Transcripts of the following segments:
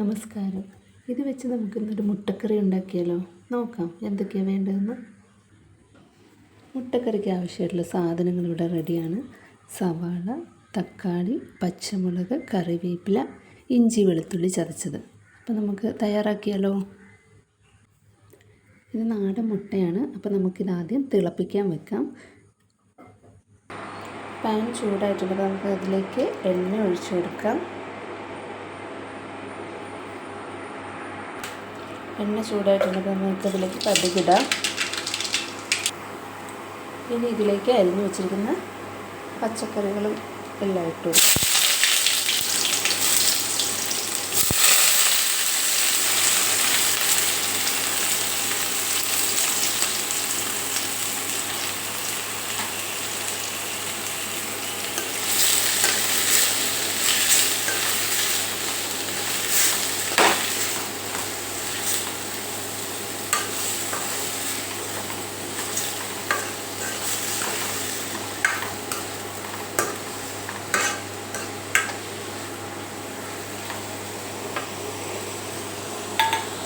നമസ്കാരം. ഇത് വെച്ച് നമുക്കിന്നൊരു മുട്ടക്കറി ഉണ്ടാക്കിയാലോ? നോക്കാം എന്തൊക്കെയാണ് വേണ്ടതെന്ന്. മുട്ടക്കറിക്ക് ആവശ്യമായിട്ടുള്ള സാധനങ്ങൾ ഇവിടെ റെഡിയാണ്. സവാള തക്കാളി പച്ചമുളക് കറിവേപ്പില ഇഞ്ചി വെളുത്തുള്ളി ചതച്ചത്. അപ്പോൾ നമുക്ക് തയ്യാറാക്കിയാലോ? ഇത് നാടൻ മുട്ടയാണ്. അപ്പോൾ നമുക്കിത് ആദ്യം തിളപ്പിക്കാൻ വെക്കാം. പാൻ ചൂടായിട്ടുള്ളത് നമുക്ക് അതിലേക്ക് എണ്ണ ഒഴിച്ചു കൊടുക്കാം. എണ്ണ ചൂടായിട്ടുണ്ടെങ്കിൽ നമുക്ക് ഇതിലേക്ക് കടുകിടാം. ഇനി ഇതിലേക്ക് അരിഞ്ഞു വെച്ചിരിക്കുന്ന പച്ചക്കറികളും എല്ലാം ഇട്ട്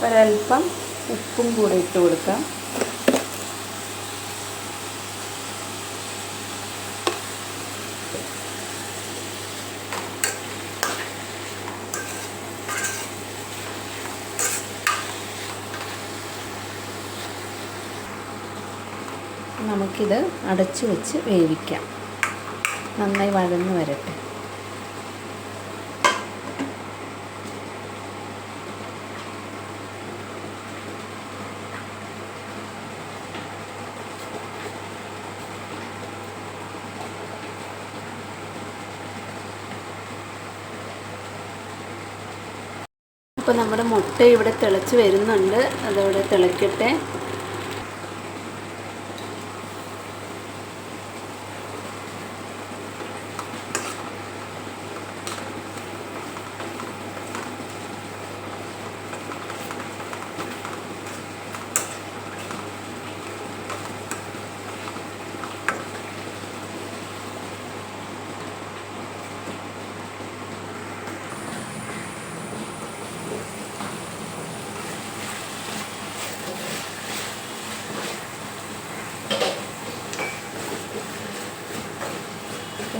ഒരൽപ്പം ഉപ്പും കൂടെ ഇട്ട് കൊടുക്കാം. നമുക്കിത് അടച്ചു വെച്ച് വേവിക്കാം. നന്നായി വഴന്ന് വരട്ടെ. അപ്പോൾ നമ്മുടെ മുട്ട ഇവിടെ തിളച്ച് വരുന്നുണ്ട്. അതവിടെ തിളക്കട്ടെ.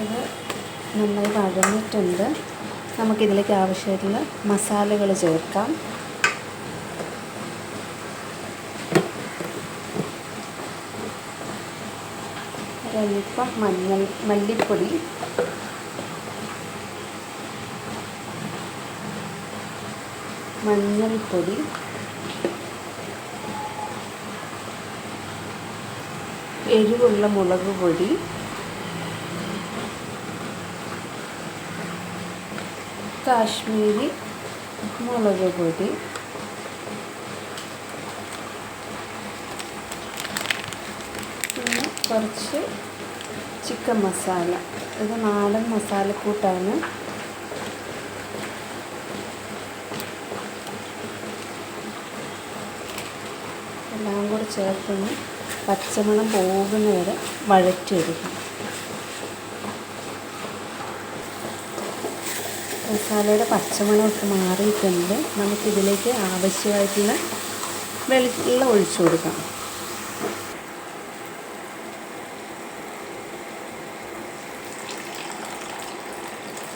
ഇത് നന്നായി വഴന്നിട്ടുണ്ട്. നമുക്കിതിലേക്ക് ആവശ്യമായിട്ടുള്ള മസാലകൾ ചേർക്കാം. ഒരല്പം മഞ്ഞൾ മല്ലിപ്പൊടി. മഞ്ഞൾപ്പൊടി. എരിവുള്ള മുളക് പൊടി. കാശ്മീരി മുളക് പൊടി. പിന്നെ കുറച്ച് ചിക്കൻ മസാല. ഇത് നാടൻ മസാലക്കൂട്ടാണ് എല്ലാം കൂടി ചേർത്തൊന്ന് പച്ചമണം പോകുന്നവരെ വഴറ്റിയെടുക്കും. മസാലയുടെ പച്ചമണമൊക്കെ മാറിയിട്ടുണ്ട്. നമുക്കിതിലേക്ക് ആവശ്യമായിട്ടുള്ള വെള്ളം ഒഴിച്ചു കൊടുക്കാം.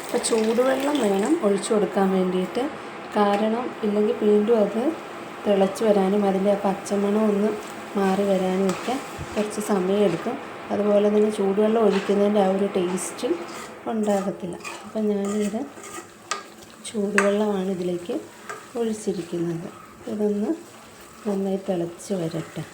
അപ്പോൾ ചൂടുവെള്ളം വേണം ഒഴിച്ചു കൊടുക്കാൻ വേണ്ടിയിട്ട്. കാരണം ഇല്ലെങ്കിൽ വീണ്ടും അത് തിളച്ച് വരാനും അതിന്റെ പച്ചമണം ഒന്ന് മാറി വരാനും ഒക്കെ കുറച്ച് സമയമെടുക്കും. അതുപോലെ തന്നെ ചൂടുവെള്ളം ഒഴിക്കുന്നതിന്റെ ആ ഒരു ടേസ്റ്റും ഉണ്ടാകത്തില്ല. അപ്പം ഞാനിത് ചൂടുവെള്ളമാണ് ഇതിലേക്ക് ഒഴിച്ചിരിക്കുന്നത്. ഇതൊന്ന് നന്നായി തിളച്ച് വരട്ടെ.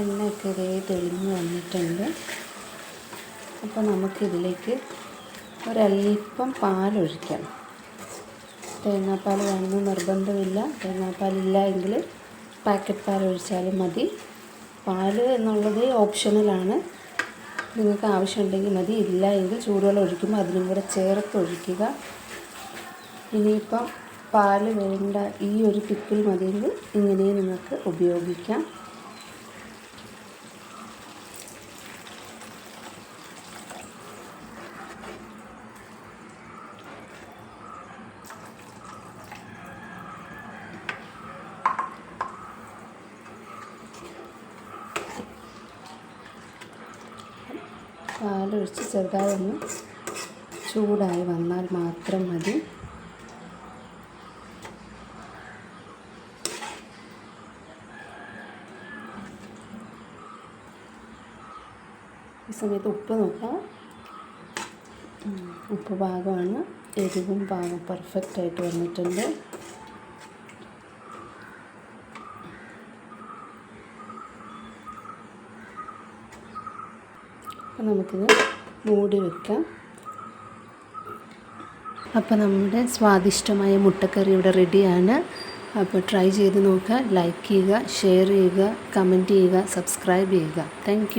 എണ്ണയൊക്കെ ഇതേ തെളിഞ്ഞ് വന്നിട്ടുണ്ട്. അപ്പോൾ നമുക്കിതിലേക്ക് ഒരല്പം പാലൊഴിക്കണം. തേങ്ങാപ്പാൽ വേണമെന്ന് നിർബന്ധമില്ല. തേങ്ങാപ്പാലില്ല എങ്കിൽ പാക്കറ്റ് പാൽ ഒഴിച്ചാലും മതി. പാൽ എന്നുള്ളത് ഓപ്ഷണലാണ് നിങ്ങൾക്ക് ആവശ്യമുണ്ടെങ്കിൽ മതി. ഇല്ല എങ്കിൽ ചൂടുവെള്ളം ഒഴിക്കുമ്പോൾ അതിനും കൂടെ ചേർത്ത് ഒഴിക്കുക. ഇനിയിപ്പം പാൽ വേണ്ട ഈ ഒരു പിക്കിൽ മതിയെങ്കിൽ ഇങ്ങനെ നിങ്ങൾക്ക് ഉപയോഗിക്കാം. പാലൊഴിച്ച് ചെറുതായി ഒന്ന് ചൂടായി വന്നാൽ മാത്രം മതി. ഈ സമയത്ത് ഉപ്പ് നോക്കാം. ഉപ്പ് പാകമാണ്. എരിവും പാകം പെർഫെക്റ്റായിട്ട് വന്നിട്ടുണ്ട്. അപ്പം നമുക്കിത് മൂടി വെക്കാം. അപ്പോൾ നമ്മുടെ സ്വാദിഷ്ടമായ മുട്ടക്കറി ഇവിടെ റെഡിയാണ്. അപ്പോൾ ട്രൈ ചെയ്ത് നോക്കുക ലൈക്ക് ചെയ്യുക ഷെയർ ചെയ്യുക കമന്റ് ചെയ്യുക സബ്സ്ക്രൈബ് ചെയ്യുക. താങ്ക്